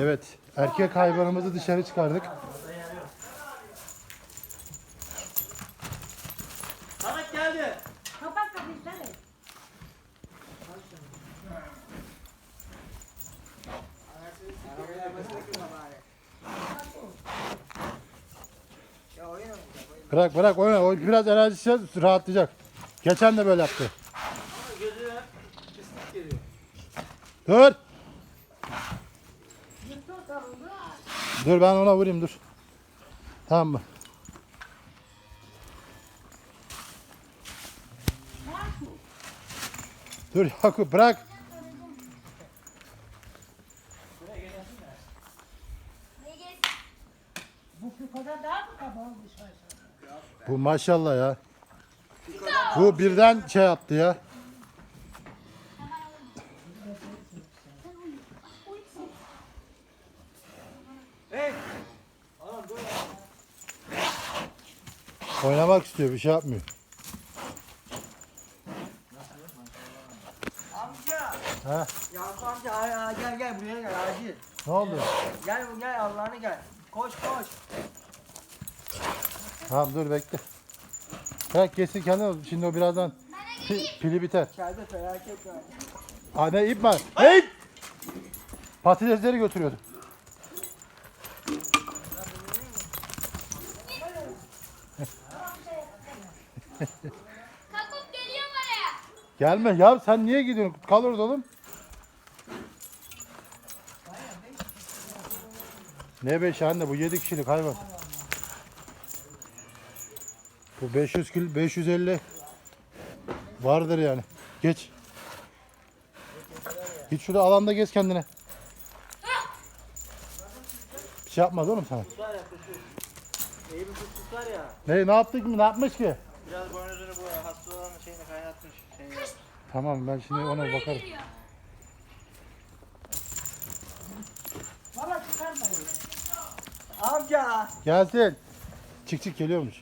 Evet. Erkek hayvanımızı dışarı çıkardık. Samet geldi. Kapat kapıyı sen. Bırak bırak oyna. O biraz enerjisi rahatlayacak. Geçen de böyle yaptı. Ama gözüne pislik geliyor. Dur. Dur ben ona vurayım dur. Tamam mı? Dur Yakup bırak. Bu? Bu maşallah ya. Bu birden şey yaptı ya. Oynamak istiyor bir şey yapmıyor. Amca. Ha? Yakup amca gel gel buraya gel acil. Ne oldu? Gel bu gel Allah'ını gel. Koş koş. Tamam dur bekle. Bırak kesin kendini. Şimdi o birazdan pi- pili biter. İçeride felaket var. Anne ip var. Hey! Patatesleri götürüyordu. Kalkıp geliyorum oraya. Gelme ya sen niye gidiyorsun? Kal orada oğlum. Ne beş anne bu 7 kişilik hayvan. Bu 500 kilo 550 vardır yani. Geç. Git şurada alanda gez kendine. Bir şey yapmaz oğlum sana. Var ya kuş. İyi bir kuş var ya. Ne ne yaptık mı? Ne yapmış ki? Biraz boynuzunu bu hasta olanın şeyini kaynatmış. Şey, Tamam ben şimdi ona bakarım. Valla çıkarmayın. Amca. Gelsin. Çık çık geliyormuş.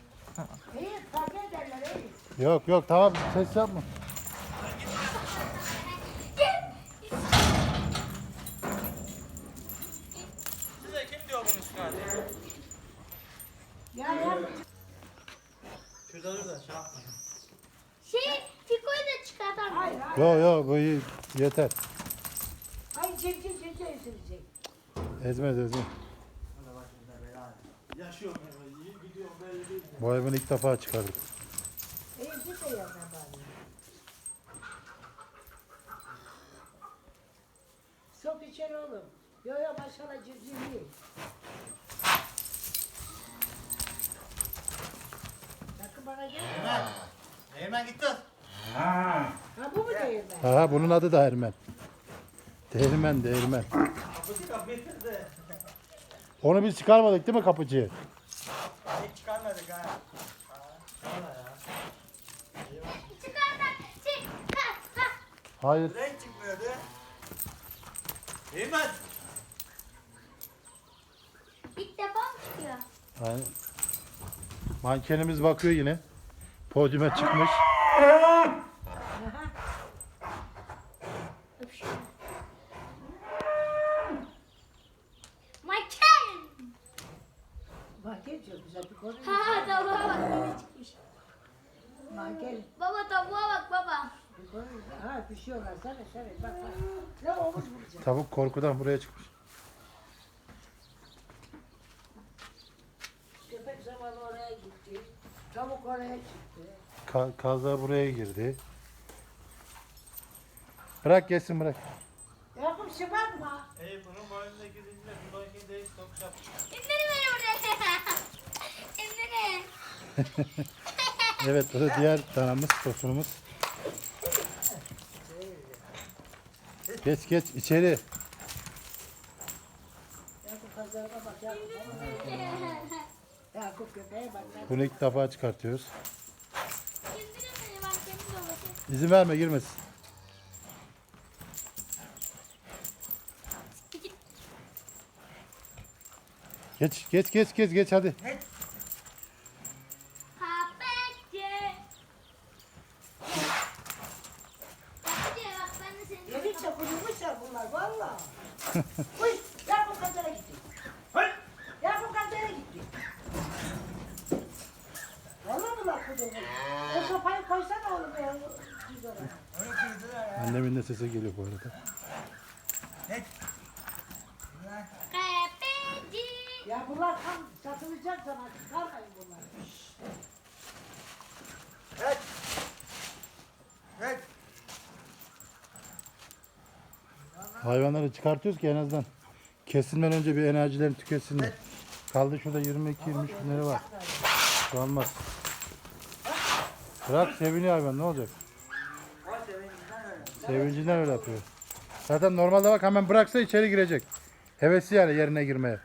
İyi fark ederler iyi. Yok yok tamam ses yapma. Size kim diyor bunu çıkardı? Ya ya. Da şey yapma. Şey, Fiko'yu da çıkartalım. Hayır hayır. Yok yok bu iyi. Yeter. Hayır çek çek çek çek çek. Ezmez ezmez. Değil. Bu hayvanı ilk defa çıkardık. İyi git de yanına bari. Sok içeri oğlum. Yo yo maşallah civcivli. Sakın Hemen. Hemen gitti. Ha bu mu değirmen? Aha bunun adı da Ermen. Değirmen değirmen. Kapısı kapıyı de. Onu biz çıkarmadık değil mi kapıcıyı? Hiç çıkarmadık ha. Ha, ha. Hayır. Renk çıkmıyordu. Hemen. İlk defa mı çıkıyor? Aynen. Mankenimiz bakıyor yine. Podyuma çıkmış. Gel çok güzel bir konu. Ha tavuğa bak yine çıkmış. Gel. Baba tavuğa bak baba. Bir konu. Ha düşüyorlar sana sana bak bak. Ne omuz vuracak. Tavuk korkudan buraya çıkmış. Köpek zamanı oraya gitti. Tavuk oraya çıktı. Ka- kaza buraya girdi. Bırak gelsin bırak. Yakup şımartma. Ey bunun boynundaki zincirle bir boyundaki değiş tokuş yap. İndirin beni buraya. İndirin. Evet bu da diğer danamız, tosunumuz. Geç geç içeri. Yakup kazlarına bak Yakup. Yakup köpeğe bak. Bunu ilk defa çıkartıyoruz. İzin verme girmesin. Geç geç geç geç geç hadi. Kurumuş ya bunlar valla. Uy Yakup de sesi geliyor bu arada. Ya bunlar tam satılacak zaman çıkarmayın bunları. Evet. Evet. Hayvanları çıkartıyoruz ki en azından kesilmeden önce bir enerjilerini tüketsinler. Kaldı şurada 22-23 günleri var. Şu olmaz. Bırak seviniyor hayvan ne olacak? Sevincinden öyle. Yapıyor. Zaten normalde bak hemen bıraksa içeri girecek. Hevesi yani yerine girmeye.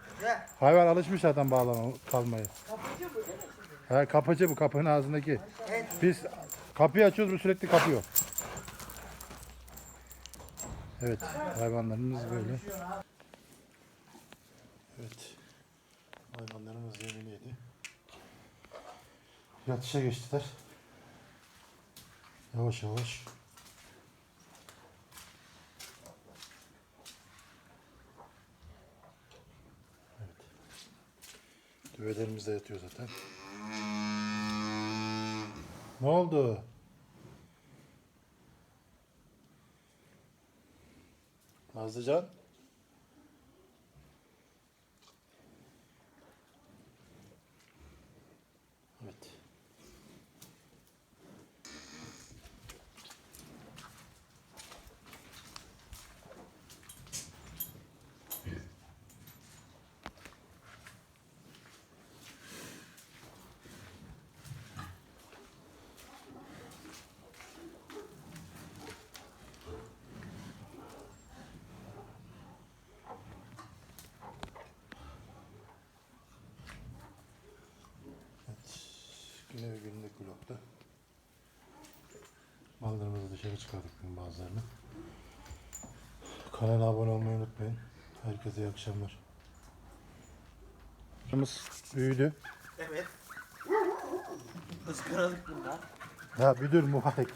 Hayvan alışmış zaten bağlama kalmaya. Kapıcı bu değil mi? Ha, kapıcı bu kapının ağzındaki. Biz kapıyı açıyoruz bu sürekli kapıyor. Evet hayvanlarımız böyle. Evet. Hayvanlarımız yemini yedi. Yatışa geçtiler. Yavaş yavaş. Düvelerimiz de yatıyor zaten. Ne oldu? Nazlıcan? Evet. Evet. Yine bir günlük vlogda. Mallarımızı dışarı çıkardık bugün bazılarını. Kanala abone olmayı unutmayın. Herkese iyi akşamlar. Kuşumuz büyüdü. Evet. Iskaralık bunlar. Ya bir dur mübarek.